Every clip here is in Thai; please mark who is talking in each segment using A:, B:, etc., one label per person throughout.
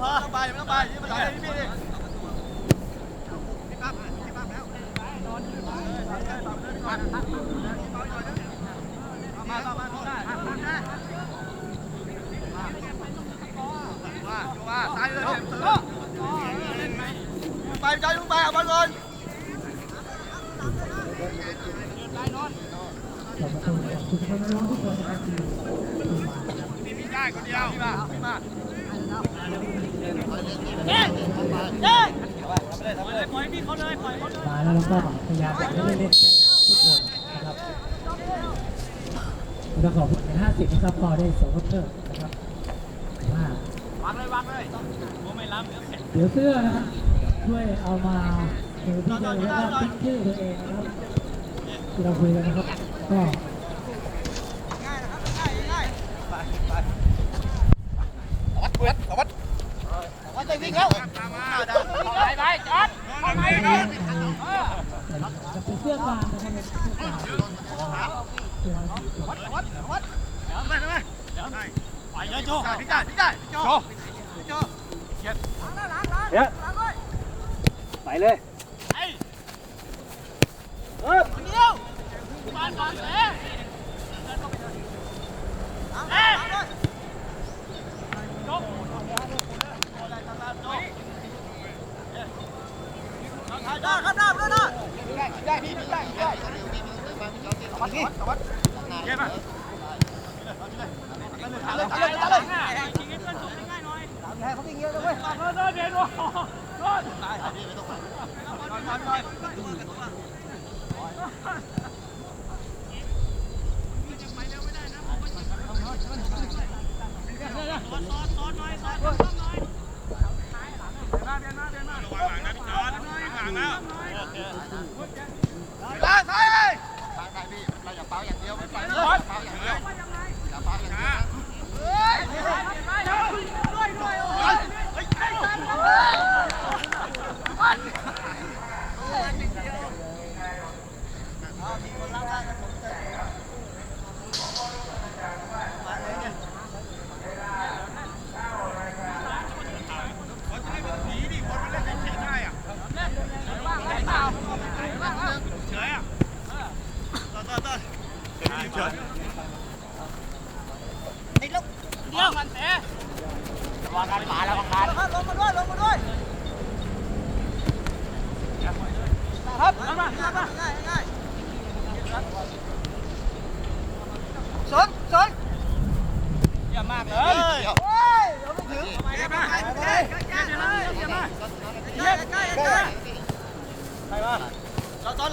A: พอต้องไปไม่ต้องไปยืนมาเลยพี่ดิมาต่อมาได้มามาตายเลยไปใจลงไปเอาบอลก่อน
B: ขอบคุณคุณผู้ชมน้องทุกคนนะครับที่
A: พี่ได้คนเดียวพี่มาพี่มา
B: มาแล้วก็พยายามจะเล่นทุกคนนะครับแล้วขอบคุณห้าสิบนะครับพอได้ส่งเพิ่มนะครับมา
A: วางเลยวางเลยผมไม่รับเดี๋ยว
B: เสื้อนะครับช่วยเอามาถือที่เดิมแล้วก็ติ๊กชื่อตัวเองนะครับที่เราคุยกันนะครับก็
A: ง่ายนะครับง่ายง่ายไปไปวัดวัดวัด ใจวิ่งแล้วไปไปจอดไปไป
B: จะเป็นเสื้อกลางนะครับเป็นเสื้อกลางเสื้อ
A: วัดวัดวัดเดี๋ยวไปไปเดี๋ยวไปเลยโจพี่ได้พี่ได้โจโจเขียนล้างล้างล้างล้างล้างเลย
C: ไปเลย
A: ไอ้เออคนเดียวบานบานเอ๊ะ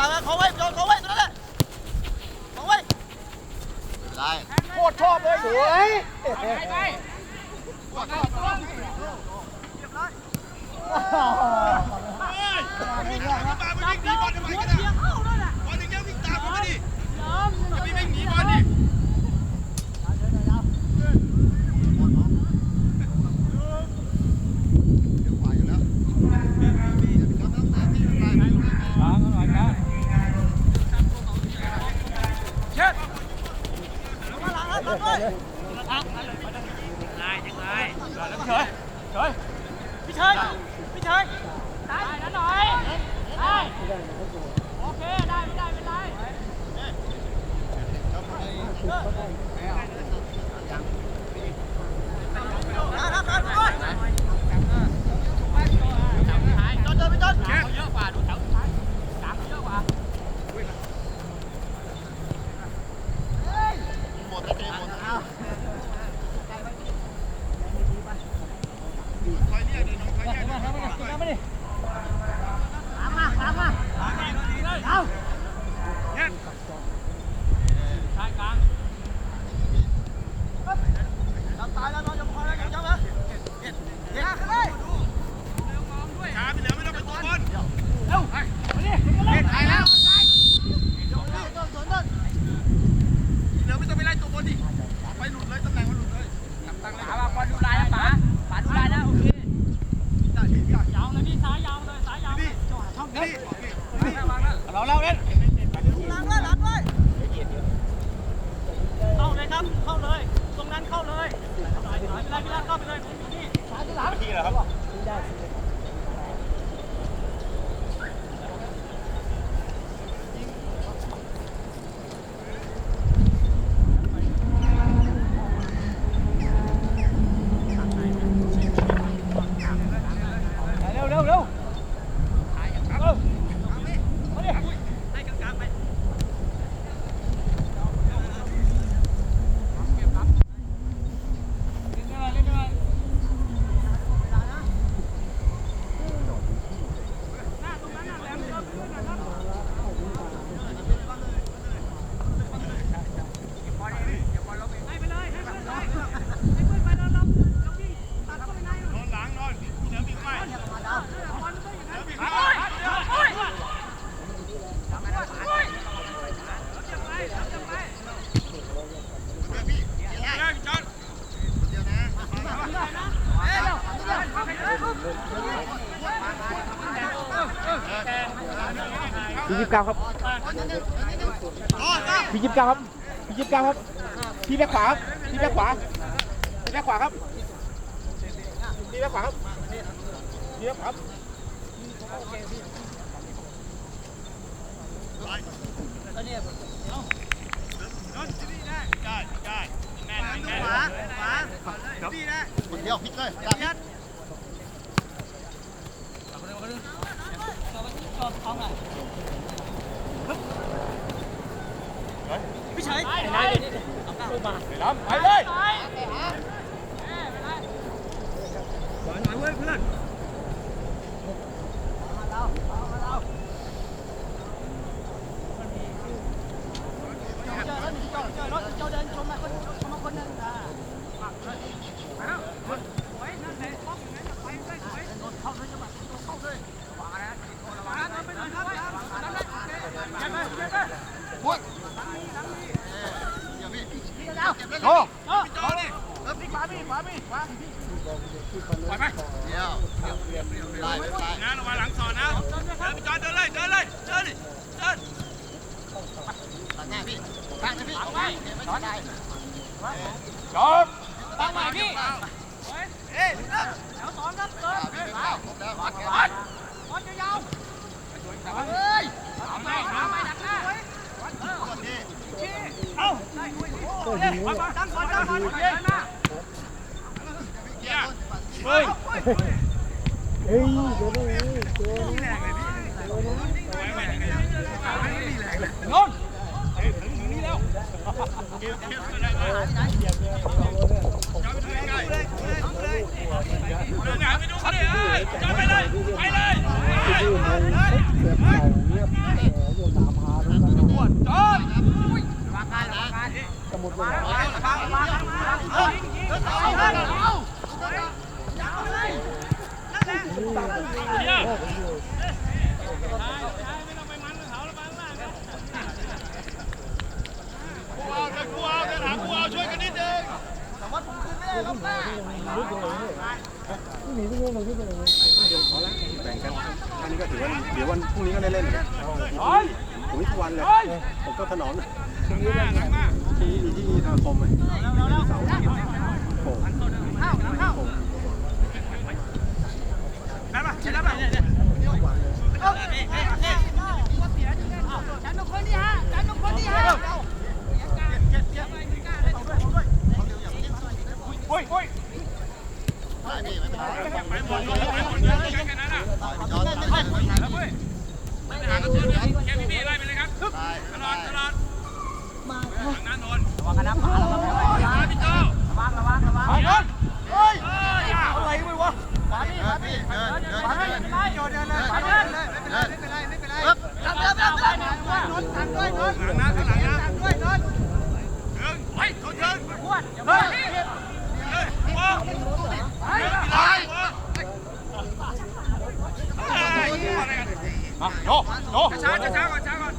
A: เราตอนหลังเขาไว้โดนเขาไว้ตรงนั้นแหละเขาไว้
D: ได้
A: โคตรชอบเลยสวยไปไปพี่เชยพี่เชยได้นะหน่อยได้โอเคได้ไม่ได้ไม่ได้ ครั เลยไปเลยเข้าไปนี่ช้าจะ
D: หลังทีเห
A: รอครับ
C: พี่ยิบเก้าครับพี่ยิบเก้าครับพี่ยิบเก้าครับพี่แบ็คขวาครับพี่แบ็คขวาพี่แบ็คขวาครับพี่แบ็คขวาครับพี่แบ็คขวาครับ
D: คนเดียวพลิกเลยจับ
A: พี่ชัย
C: ไปเลย ไปเลย
D: พุทธเดี๋ยวพี่
C: โอ้
D: เดี๋ยวไล่ไม่ไล่
A: นะระวังหลังสอนนะเดินไปจอดเดินเลยเดินเลยเดินดิเดิน
D: ตัดหน้าพี่ข้างนะพี่เอาไว้ไม่ได้
C: จอบ
A: ตั้งใหม่พี่เอ๊ะแถวสองครับเดิน
D: พี่เป็นข้าวครบแล้ววัดแค่
A: วัดวัดยาวๆเฮ้ยขาไม่ขาไม่ดักหน้า
D: คนนี้
A: เอ้าได้คุยเอ๊ะมาตั้งก่อนตั้งก่อนเดินหน้า
D: เกี่ยว
C: เฮ้ย
B: เฮ้ยเดี๋ยวนี้เดี๋ยวนี้
A: นนถึงนี่แล้วเกี่ยวเกี่ยวอะไรมาจอดไปดูใกล้เลยเลยเดินหน้าไปดูเขาเลยจอดไปเลยไปเลย
B: ที่ดูใน เสือกเก่าเงียบแหมอยู่ตามหาทุกคน
A: ปวดจอด
B: สมุดเลย
A: ฟังฟังเฮ้ยเอา
D: กูเอาเดินกูเอาเดินหากูเอาช่วยกันนิดนึง
B: ที่ หนีที่นี่มันที่เป็นยังไง
E: แบ่งกันอันนี้ก็ถือว่าเดี๋ยววันพรุ่งนี้ก็ได้เล่นนะผมทุกวันเลยผมก็ถนอมที่มีที่อาคมไหมเสาโอ้โห
A: ได้ป่ะได้ป่ะเนี่ยเนี่ยเอ้าเอ๊ะเอ๊ะเอ๊ะจันทร์คนที่ห้าจันทร์คนที่ห้า โอ้ยโอ้ย
D: ได้พี่ไม่เป็นไร
A: ไปหมดเลยไปหมดเลยแค่นั้นน่ะ
D: ต่อยไปจอดไป
A: แล้วเว้ยไม่หากันเจอเลยแค่พี่พี่ไล่ไปเลยครับตลอดตลอดทางนั้นนนระวังกันนะขาระวังพี่โจระวังระวังระวังเดินเฮ้ยอะไรไม่วะ
D: เดินพี่เดินเดิน
A: ไป
D: เดิน
A: เลยโยนเดินเลยไปเดินเลยไม่เป็นไรไม่เป็นไรไม่เป็นไรปึ๊บรับรับรับรับนนทันด้วยนนหลังนะข้างหลังนะทันด้วยนนเดินเฮ้ยเขาเดินพวดเฮ้ยเฮ้ยพวดเฮ้ยไป
C: มาโยโย
A: ช้าช้าช้าก่อนช้าก่อน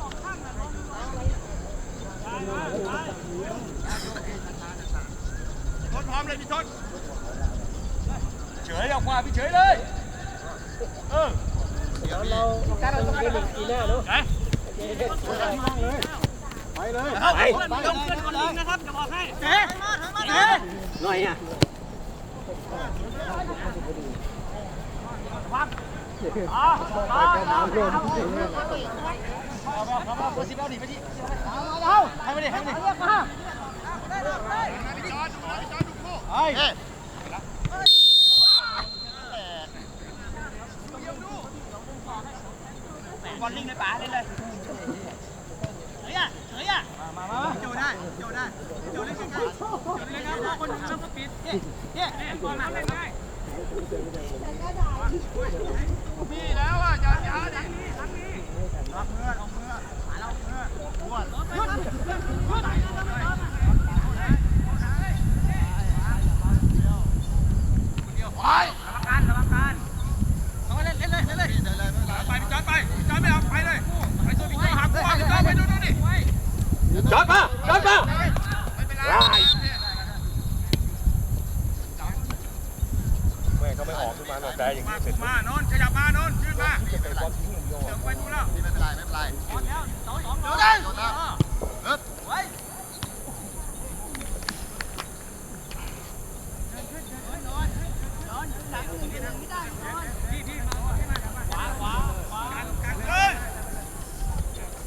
A: ทนพร้อมเลยพี่ทนเฉยเอาควาพี่เฉยเลยเออ
B: เดี๋ยวเราการเราต้องไปดูอีน่าเนาะ
A: ไหน
E: ไปเลย
A: ไป ต้องเพื่อนคนนึงนะครับจะบอกให้เอ๊ะเอ๊ะ
E: หน่อยอะ
A: อ๋อ
B: น้ำลง
A: เอาเอาเบอร์สิบเอาดิไปดิเอาให้ไปดิให้ไปดิเรียกมาไอ้
D: เอ๊ะ
A: บอลลิงในป่าเล่นเลยเฮ้ยอะเฮ้ยอะมามามา โจได้โจได้โจได้ใกล้ๆโจได้ใกล้ๆคนนึงแล้วก็ปิดเนี่ยเนี่ยบอลเล่นง่ายพี่แล้วอะอย่าอย่าดังนี้งนี้รับเมื่อเอาเมื่อมาเราเมื่อหยุดหยุดหยุด
D: ไป
A: การระวังการเอาเล่นเล่นเลยเล่นเลย
D: เดินเลยไม่เป็นไร
A: ไปพี่ จอดไปพี่จอดไม่เอาไปเลยไปตัวพี่จอดหักกูเอาพี่จอดไปดูดูดิ
B: นี่
C: จอดมาจอดมา
A: ไม่เป็นไร
C: ได้แม่เขาไม่ออกขึ้นมาหรอกแต่อย่าง
A: มา
C: นี้เสร็จ
A: มานนท์ขยับมานนท์ขึ้นมาเดี๋ยวไปดูแล้ว
D: ไม่เป็นไรไม่เป็นไร
A: โดนได้
D: โดนแล้วเอิบ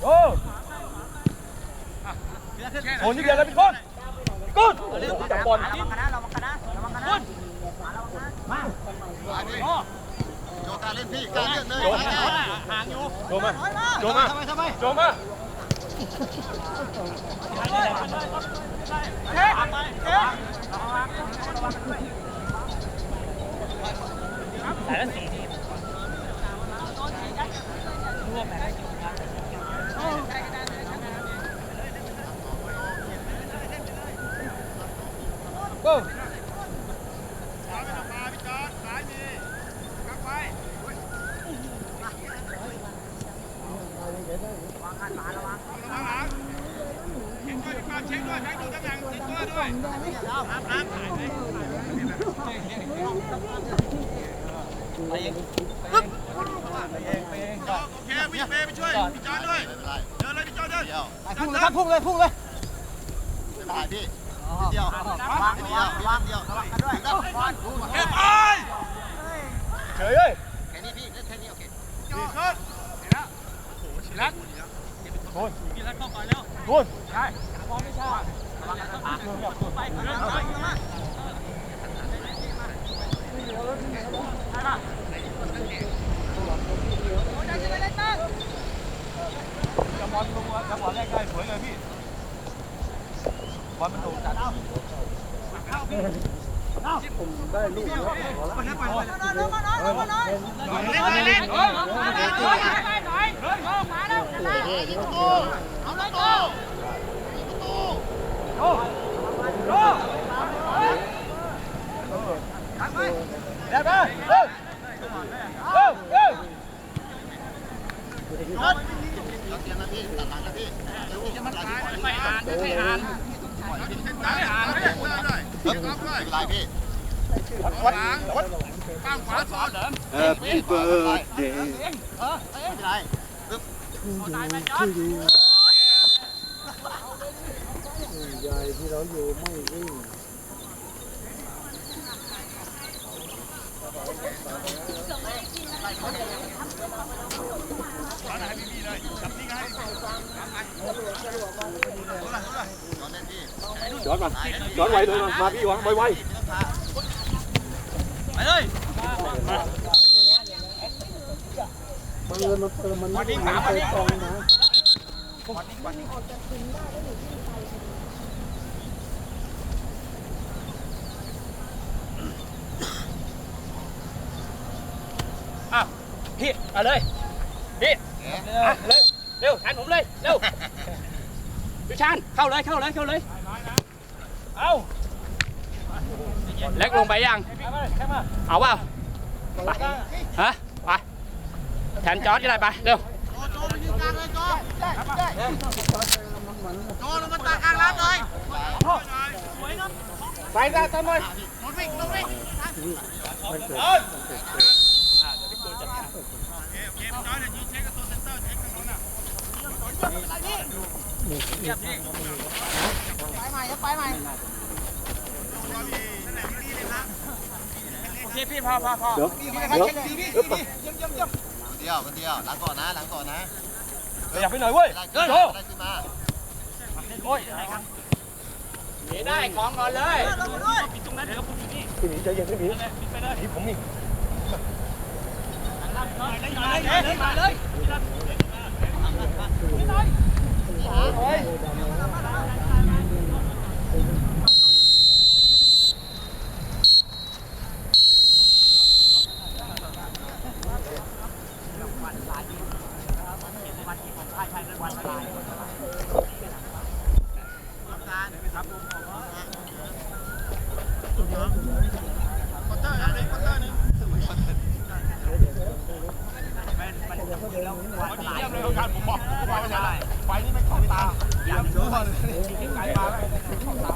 C: โอ้โหนี่เดียวแล้วพี่ก้น ก้นจับบอล
D: โจกล้าเล่นพี่กล้าเล่นเลย
C: โจม
D: ไปเลย
C: โจมมาโจมมาโจมมา
A: ซ้า ยไม่ต้องมาพี่จอร์ดซ้ายมีกลับไประวังหลังเช็คด้วยพี่ปาเช็คด้วยให้ดูตำแหน่งติดตัวด้วยครับครับโอเคพี่เปไปช่วยพี่จอร์ดด้วย
D: ไม่เป็นไร
A: เดินเลยพี่จอร์ดเดิน
D: เดียว
C: พุ่งเลยครับพุ่งเลยพุ่งเลย
D: ไม่เป็นไรพี่ เดียววางเดียววางเดียวกันด้วย
A: เก็บไป
C: เฉยเลย
D: แค่นี้พี่เล่นแค่นี้โอเค
A: ดีขึ้นดีแล้วโอ้โหชิลัก
C: โดน
A: ชิลักเข้าไปแล้ว
C: โดน
A: ใช่ไปเดินไปจะบอลลงจะบอลแรกได้สวยเลยพี่ บอลมันโดนจัด
C: ได้ไหมเอ้ยเอ้ยเอ้ย
D: เราเตรียมนะพี่ตัดหลังนะพี่เดี๋ยวพี่มันไหลไปอ่านไม่อ่านปล่อยพี่
A: ตายอ่าน ไม่ได้พูดได้
D: เฮ้ยไม่เป็นไรพี่
A: วัดหลังวัดข้างขวาสอนเหรอ
E: Happy birthday
D: ไม่เป็นไรปึ๊บ
E: ยายที่เราอยู่ไม่วิ่ง
D: ย้อนเล่นพี่
C: ย้อนมาย้อนไวเลยมามาพี่วางไวไว
A: ไปเลย
E: บังเอิญมันเติมมันไม่ได้ใส่กองนะ
C: อะพี่เอาเลยพี่อะเลยเร็วแทนผมเลยเร็วพี่ชานเข้าเลยเข้าเลยเข้าเลยเอา เล็กลงไปยัง เอาเปล่าไปฮะไปแทนจอร์ดก็ได้ไปเร็ว
A: โจโจไปยืนกลางเลยโจโจลงมาตากลางรับเลย
C: ไปได้ตามเลย
A: ลงวิ่งลงวิ่ง
E: มันเกิด
A: โอเคโอเค พี่จอยเดี๋ยวยืนเช็คกับตัวเซนเตอร์เช็คทางโน้นน่ะพี่พี่พอพอพอ
E: เดี๋ยวเดี๋ยวเอ๊ะ
D: เดียวคนเดียวหลังก่อนนะหลังก่อนนะ
C: อยากไปหน่อยเว้ย
D: ได้
C: เดิน
D: ขึ้น
C: โช
D: มา
C: ว์
D: ได้ขึ้นมา
C: โอ้ยหนีได้ของก่อนเลย
E: พี่หมีใจเย็นพี่หมีพี่ผมนี่
A: ไฟนี่ไม่เข้าตา